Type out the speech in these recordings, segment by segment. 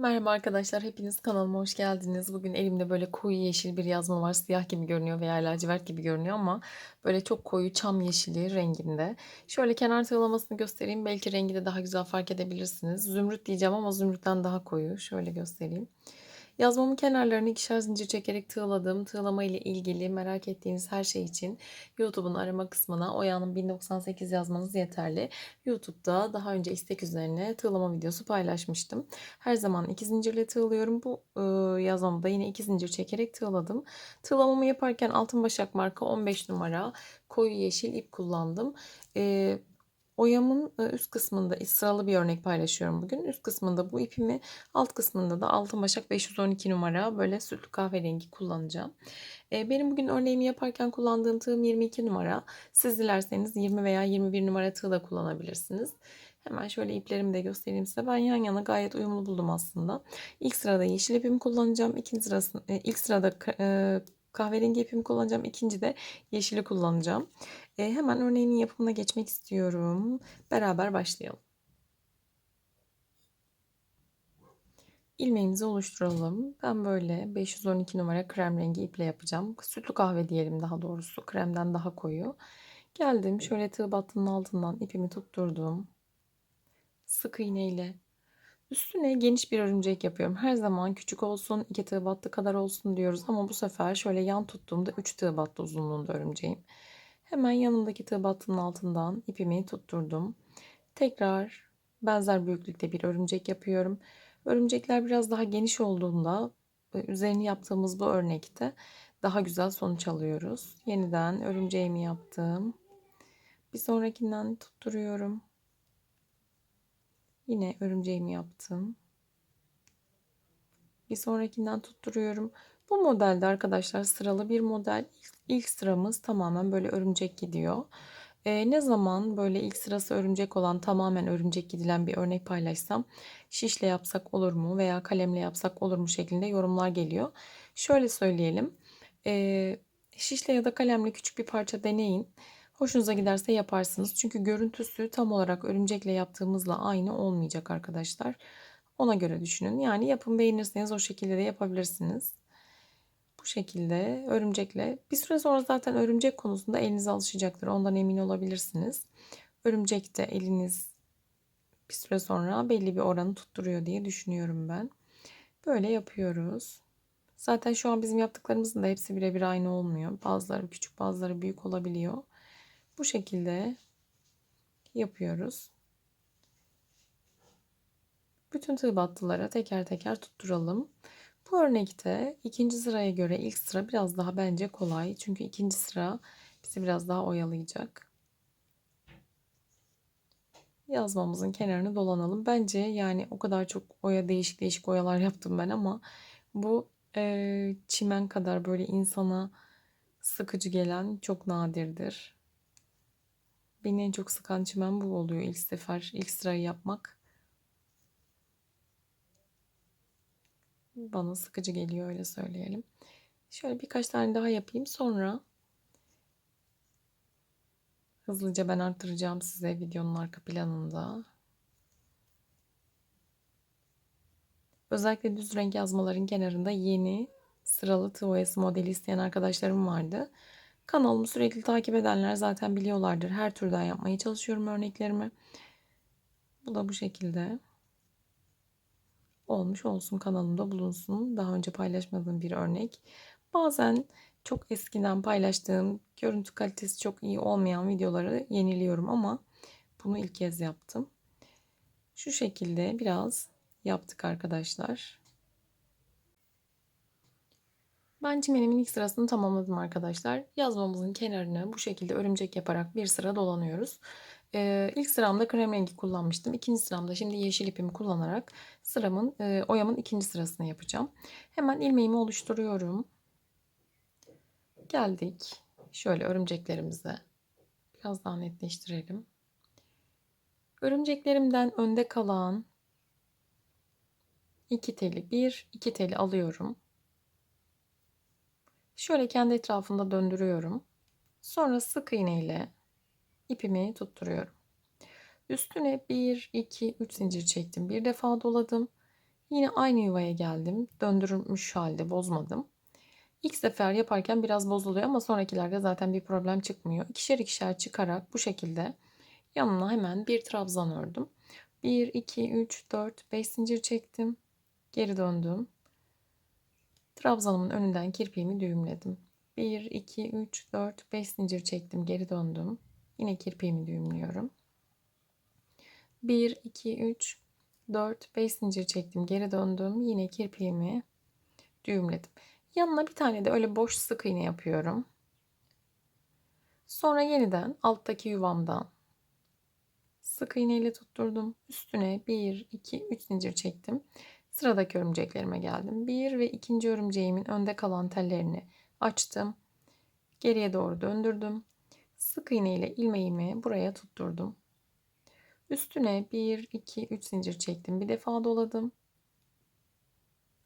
Merhaba arkadaşlar, hepiniz kanalıma hoş geldiniz. Bugün elimde böyle koyu yeşil bir yazma var. Siyah gibi görünüyor veya lacivert gibi görünüyor ama böyle çok koyu çam yeşili renginde. Şöyle kenar tığlamasını göstereyim. Belki rengi de daha güzel fark edebilirsiniz. Zümrüt diyeceğim ama zümrütten daha koyu. Şöyle göstereyim. Yazmamın kenarlarını ikişer zincir çekerek tığladım. Tığlama ile ilgili merak ettiğiniz her şey için YouTube'un arama kısmına Oya'nın 1098 yazmanız yeterli. YouTube'da daha önce istek üzerine tığlama videosu paylaşmıştım. Her zaman iki zincirle tığlıyorum. Bu e, yazmamı da yine iki zincir çekerek tığladım. Tığlamamı yaparken altın başak marka 15 numara koyu yeşil ip kullandım. E, Oyamın e, üst kısmında sıralı bir örnek paylaşıyorum bugün. Üst kısmında bu ipimi, alt kısmında da altın başak 512 numara böyle sütlü kahverengi kullanacağım. E, benim bugün örneğimi yaparken kullandığım tığım 22 numara. Siz dilerseniz 20 veya 21 numara tığ da kullanabilirsiniz. Hemen şöyle iplerimi de göstereyim size. Ben yan yana gayet uyumlu buldum aslında. İlk sırada yeşil ipimi kullanacağım. İkinci sırasında, e, ilk sırada kahverengi ipimi kullanacağım. İkinci de yeşili kullanacağım. E, hemen örneğimin yapımına geçmek istiyorum. Beraber başlayalım. İlmeğimizi oluşturalım. Ben böyle 512 numara krem rengi iple yapacağım. Sütlü kahve diyelim daha doğrusu. Kremden daha koyu. Geldim şöyle tığ battının altından ipimi tutturdum. Sık iğne ile Üstüne geniş bir örümcek yapıyorum. Her zaman küçük olsun, iki tığ battı kadar olsun diyoruz. Ama bu sefer şöyle yan tuttuğumda 3 tığ battı uzunluğunda örümceğim. Hemen yanındaki tığ battının altından ipimi tutturdum. Tekrar benzer büyüklükte bir örümcek yapıyorum. Örümcekler biraz daha geniş olduğunda e, üzerini yaptığımız bu örnekte daha güzel sonuç alıyoruz. Yeniden örümceğimi yaptım. Bir sonrakinden tutturuyorum. Yine örümceğimi yaptım. Bir sonrakinden tutturuyorum. Bu modelde arkadaşlar sıralı bir model. İlk sıramız tamamen böyle örümcek gidiyor. Ee, ne zaman böyle ilk sırası örümcek olan tamamen örümcek gidilen bir örnek paylaşsam şişle yapsak olur mu veya kalemle yapsak olur mu şeklinde yorumlar geliyor. Şöyle söyleyelim. Ee, şişle ya da kalemle küçük bir parça deneyin. Hoşunuza giderse yaparsınız. Çünkü görüntüsü tam olarak örümcekle yaptığımızla aynı olmayacak arkadaşlar. Ona göre düşünün. Yani yapın beğenirseniz o şekilde de yapabilirsiniz. Bu şekilde örümcekle bir süre sonra zaten örümcek konusunda eliniz alışacaktır. Ondan emin olabilirsiniz. Örümcekte eliniz bir süre sonra belli bir oranı tutturuyor diye düşünüyorum ben. Böyle yapıyoruz. Zaten şu an bizim yaptıklarımızın da hepsi birebir aynı olmuyor. Bazıları küçük bazıları büyük olabiliyor. Bu şekilde yapıyoruz. Bütün tığ battılara teker teker tutturalım. Bu örnekte ikinci sıraya göre ilk sıra biraz daha bence kolay. Çünkü ikinci sıra bizi biraz daha oyalayacak. Yazmamızın kenarını dolanalım. Bence yani o kadar çok oya değişik değişik oyalar yaptım ben ama bu e, çimen kadar böyle insana sıkıcı gelen çok nadirdir. Beni en çok sıkan çimen bu oluyor ilk sefer, ilk sırayı yapmak. Bana sıkıcı geliyor öyle söyleyelim. Şöyle birkaç tane daha yapayım sonra hızlıca ben arttıracağım size videonun arka planında. Özellikle düz renk yazmaların kenarında yeni sıralı tığ oyası modeli isteyen arkadaşlarım vardı. Kanalımı sürekli takip edenler zaten biliyorlardır. Her türden yapmaya çalışıyorum örneklerimi. Bu da bu şekilde olmuş olsun kanalımda bulunsun. Daha önce paylaşmadığım bir örnek. Bazen çok eskiden paylaştığım görüntü kalitesi çok iyi olmayan videoları yeniliyorum ama bunu ilk kez yaptım. Şu şekilde biraz yaptık arkadaşlar. Ben çimenimin ilk sırasını tamamladım arkadaşlar. Yazmamızın kenarını bu şekilde örümcek yaparak bir sıra dolanıyoruz. Ee, ilk sıramda krem rengi kullanmıştım. İkinci sıramda şimdi yeşil ipimi kullanarak sıramın e, oyamın ikinci sırasını yapacağım. Hemen ilmeğimi oluşturuyorum. Geldik. Şöyle örümceklerimize biraz daha netleştirelim. Örümceklerimden önde kalan iki teli bir, iki teli alıyorum. Şöyle kendi etrafında döndürüyorum. Sonra sık iğne ile ipimi tutturuyorum. Üstüne 1, 2, 3 zincir çektim. Bir defa doladım. Yine aynı yuvaya geldim. Döndürülmüş halde bozmadım. İlk sefer yaparken biraz bozuluyor ama sonrakilerde zaten bir problem çıkmıyor. İkişer ikişer çıkarak bu şekilde yanına hemen bir trabzan ördüm. 1, 2, 3, 4, 5 zincir çektim. Geri döndüm. Trabzanımın önünden kirpiğimi düğümledim. 1, 2, 3, 4, 5 zincir çektim. Geri döndüm. Yine kirpiğimi düğümlüyorum. 1, 2, 3, 4, 5 zincir çektim. Geri döndüm. Yine kirpiğimi düğümledim. Yanına bir tane de öyle boş sık iğne yapıyorum. Sonra yeniden alttaki yuvamdan sık iğne ile tutturdum. Üstüne 1, 2, 3 zincir çektim. Sıradaki örümceklerime geldim. Bir ve ikinci örümceğimin önde kalan tellerini açtım. Geriye doğru döndürdüm. Sık iğne ile ilmeğimi buraya tutturdum. Üstüne 1, 2, 3 zincir çektim. Bir defa doladım.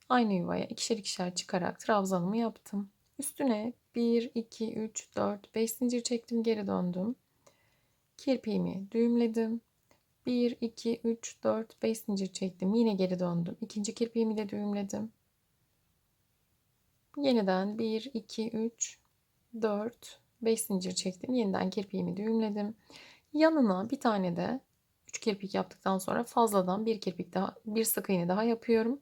Aynı yuvaya ikişer ikişer çıkarak trabzanımı yaptım. Üstüne 1, 2, 3, 4, 5 zincir çektim. Geri döndüm. Kirpiğimi düğümledim. 1, 2, 3, 4, 5 zincir çektim. Yine geri döndüm. İkinci kirpiğimi de düğümledim. Yeniden 1, 2, 3, 4, 5 zincir çektim. Yeniden kirpiğimi düğümledim. Yanına bir tane de 3 kirpik yaptıktan sonra fazladan bir kirpik daha, bir sık iğne daha yapıyorum.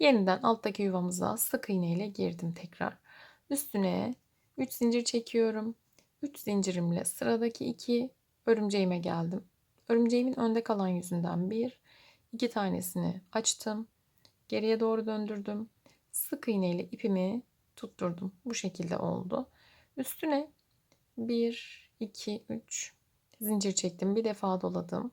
Yeniden alttaki yuvamıza sık iğne ile girdim tekrar. Üstüne 3 zincir çekiyorum. 3 zincirimle sıradaki 2 örümceğime geldim. Örümceğimin önde kalan yüzünden bir, iki tanesini açtım. Geriye doğru döndürdüm. Sık iğne ile ipimi tutturdum. Bu şekilde oldu. Üstüne 1, 2, 3 zincir çektim. Bir defa doladım.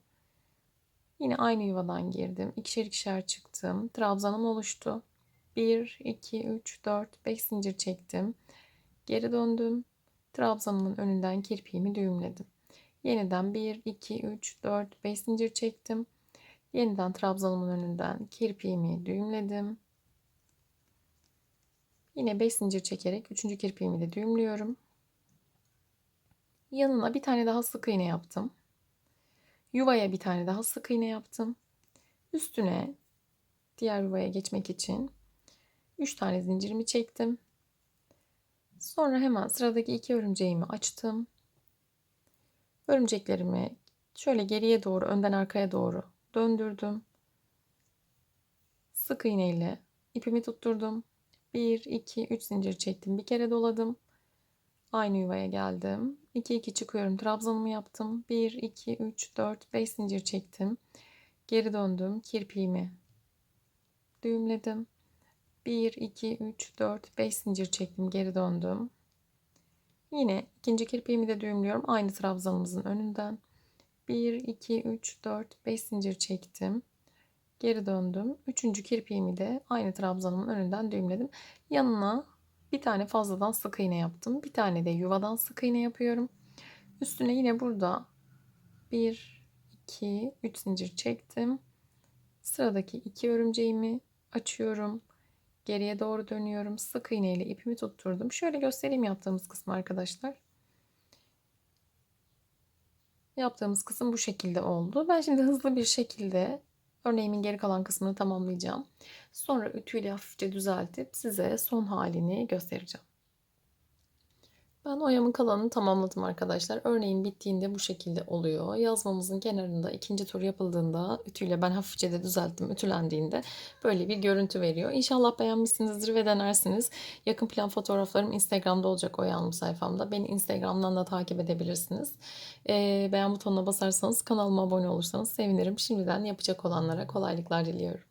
Yine aynı yuvadan girdim. İkişer ikişer çıktım. Trabzanım oluştu. 1, 2, 3, 4, 5 zincir çektim. Geri döndüm. Trabzanımın önünden kirpiğimi düğümledim. Yeniden 1, 2, 3, 4, 5 zincir çektim. Yeniden trabzanımın önünden kirpiğimi düğümledim. Yine 5 zincir çekerek 3. kirpiğimi de düğümlüyorum. Yanına bir tane daha sık iğne yaptım. Yuvaya bir tane daha sık iğne yaptım. Üstüne diğer yuvaya geçmek için 3 tane zincirimi çektim. Sonra hemen sıradaki iki örümceğimi açtım. Örümceklerimi şöyle geriye doğru, önden arkaya doğru döndürdüm. Sık iğne ile ipimi tutturdum. 1, 2, 3 zincir çektim. Bir kere doladım. Aynı yuvaya geldim. 2, 2 çıkıyorum. Trabzanımı yaptım. 1, 2, 3, 4, 5 zincir çektim. Geri döndüm. Kirpiğimi düğümledim. 1, 2, 3, 4, 5 zincir çektim. Geri döndüm. Yine ikinci kirpiğimi de düğümlüyorum. Aynı trabzanımızın önünden. 1, 2, 3, 4, 5 zincir çektim. Geri döndüm. Üçüncü kirpiğimi de aynı trabzanımın önünden düğümledim. Yanına bir tane fazladan sık iğne yaptım. Bir tane de yuvadan sık iğne yapıyorum. Üstüne yine burada 1, 2, 3 zincir çektim. Sıradaki iki örümceğimi açıyorum. Geriye doğru dönüyorum. Sık iğne ile ipimi tutturdum. Şöyle göstereyim yaptığımız kısmı arkadaşlar. Yaptığımız kısım bu şekilde oldu. Ben şimdi hızlı bir şekilde örneğimin geri kalan kısmını tamamlayacağım. Sonra ütüyle hafifçe düzeltip size son halini göstereceğim. Ben oyamın kalanını tamamladım arkadaşlar. Örneğin bittiğinde bu şekilde oluyor. Yazmamızın kenarında ikinci tur yapıldığında ütüyle ben hafifçe de düzelttim. Ütülendiğinde böyle bir görüntü veriyor. İnşallah beğenmişsinizdir ve denersiniz. Yakın plan fotoğraflarım Instagram'da olacak Oyalım sayfamda. Beni Instagram'dan da takip edebilirsiniz. Ee, beğen butonuna basarsanız kanalıma abone olursanız sevinirim. Şimdiden yapacak olanlara kolaylıklar diliyorum.